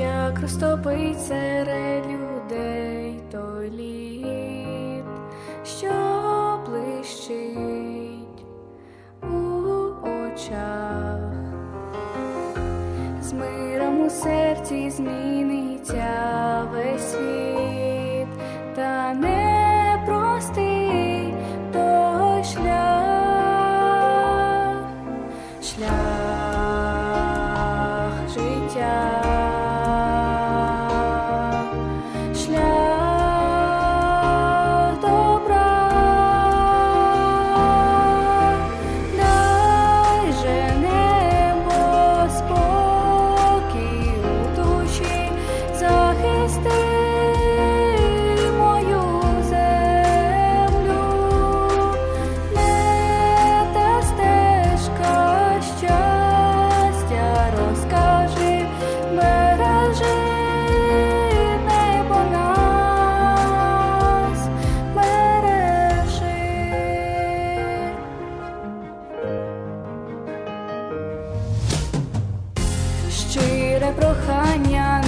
як розтопить серед людей той лід, що блищить у очах, з миром у серці зміниться весь світ, та не простий той шлях, шлях життя, прохання